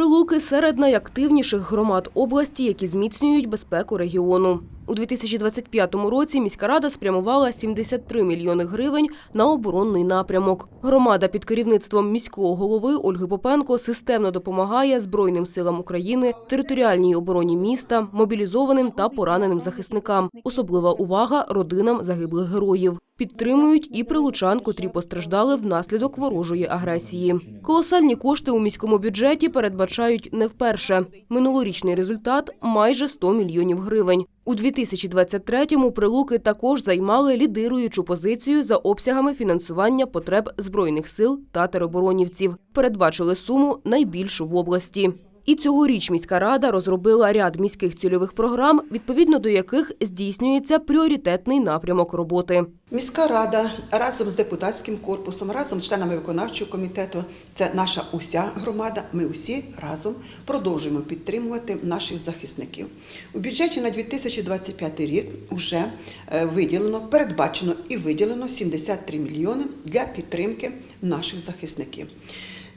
Прилуки серед найактивніших громад області, які зміцнюють безпеку регіону. У 2025 році міська рада спрямувала 73 мільйони гривень на оборонний напрямок. Громада під керівництвом міського голови Ольги Попенко системно допомагає Збройним силам України, територіальній обороні міста, мобілізованим та пораненим захисникам. Особлива увага родинам загиблих героїв. Підтримують і прилучан, котрі постраждали внаслідок ворожої агресії. Колосальні кошти у міському бюджеті передбачають не вперше. Минулорічний результат майже 100 мільйонів гривень. У 2023-му прилуки також займали лідируючу позицію за обсягами фінансування потреб збройних сил та тероборонівців. Передбачили суму найбільшу в області. І цьогоріч міська рада розробила ряд міських цільових програм, відповідно до яких здійснюється пріоритетний напрямок роботи. Міська рада разом з депутатським корпусом, разом з членами виконавчого комітету, це наша уся громада. Ми усі разом продовжуємо підтримувати наших захисників. У бюджеті на 2025 рік вже е, виділено, передбачено і виділено 73 мільйони для підтримки наших захисників.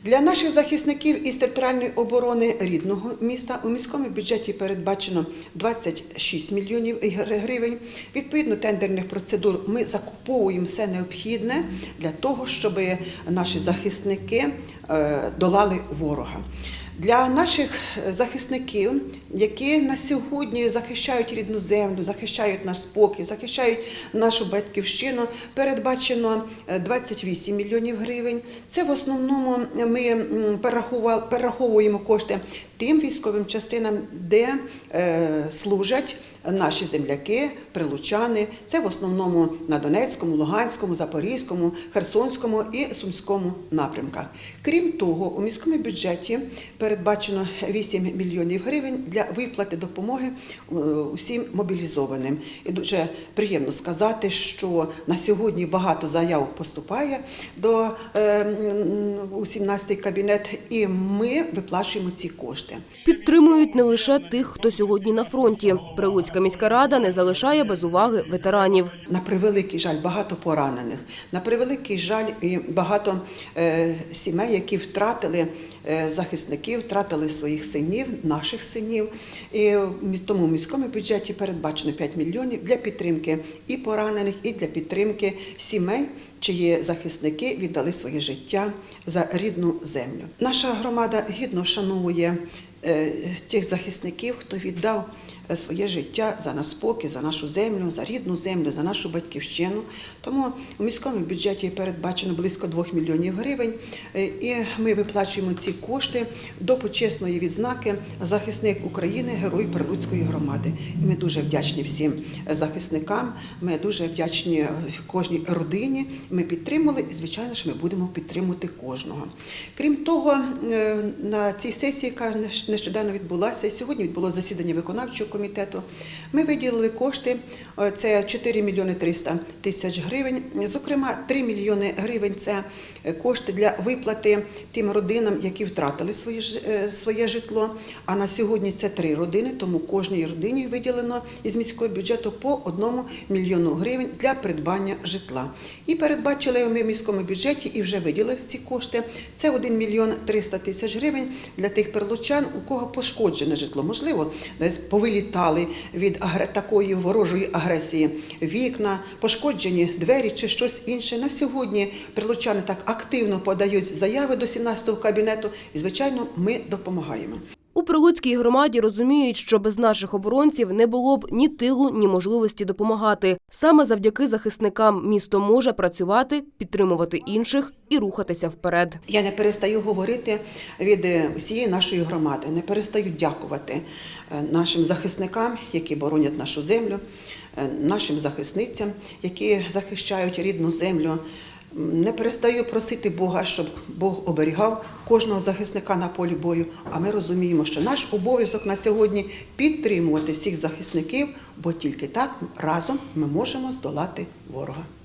Для наших захисників із територіальної оборони рідного міста у міському бюджеті передбачено 26 мільйонів гривень. Відповідно тендерних процедур ми закуповуємо все необхідне для того, щоб наші захисники е, долали ворога. Для наших захисників, які на сьогодні захищають рідну землю, захищають наш спокій, захищають нашу батьківщину, передбачено е, 28 мільйонів гривень. Це в основному ми перераховуємо кошти тим військовим частинам, де е, служать наші земляки, прилучани. Це в основному на Донецькому, Луганському, Запорізькому, Херсонському і Сумському напрямках. Крім того, у міському бюджеті передбачено 8 мільйонів гривень для виплати допомоги е, усім мобілізованим. І дуже приємно сказати, що на сьогодні багато заяв поступає до е, у 17-й кабінет, і ми виплачуємо ці кошти. Підтримують не лише тих, хто сьогодні на фронті. Прилуцька міська рада не залишає без уваги ветеранів. На превеликий жаль, багато поранених. На превеликий жаль, і багато е, сімей, які втратили е, захисників, втратили своїх синів, наших синів. І тому в міському бюджеті передбачено 5 мільйонів для підтримки і поранених, і для підтримки сімей. Чиї захисники віддали своє життя за рідну землю. Наша громада гідно вшановує е, тих захисників, хто віддав своє життя за нас спокій, за нашу землю, за рідну землю, за нашу батьківщину. Тому у міському бюджеті передбачено близько 2 мільйонів гривень, е, і ми виплачуємо ці кошти до почесної відзнаки захисник України, герой Прилуцької громади. І ми дуже вдячні всім захисникам. Ми дуже вдячні е, кожній родині. Ми підтримали, і звичайно ж, ми будемо підтримувати кожного. Крім того, е, на цій сесії, нещодавно відбулася, сьогодні відбулося засідання виконавчого комітету. Ми виділили кошти. е, Це 4 мільйони 300 тисяч гривень. Зокрема, 3 мільйони гривень це е, кошти для виплати тим родинам, які втратили своє, е, своє житло. А на сьогодні це три родини, тому кожній родині виділено із міського бюджету по одному мільйону гривень для придбання житла. І передбачили ми в міському бюджеті і вже виділили ці кошти. Це 1 мільйон 300 тисяч гривень для тих прилучан, у кого пошкоджене житло. Можливо, десь повилітали від такої ворожої агресії вікна, пошкоджені двері чи щось інше. На сьогодні прилучани так активно подають заяви до 17-го кабінету, і звичайно, ми допомагаємо. У Прилуцькій громаді розуміють, що без наших оборонців не було б ні тилу, ні можливості допомагати. Саме завдяки захисникам місто може працювати, підтримувати інших і рухатися вперед. Я не перестаю говорити від е, всієї нашої громади, не перестаю дякувати е, нашим захисникам, які боронять нашу землю, е, нашим захисницям, які захищають рідну землю. Не перестаю просити Бога, щоб Бог оберігав кожного захисника на полі бою. А ми розуміємо, що наш обов'язок на сьогодні підтримувати всіх захисників, бо тільки так разом ми можемо здолати ворога.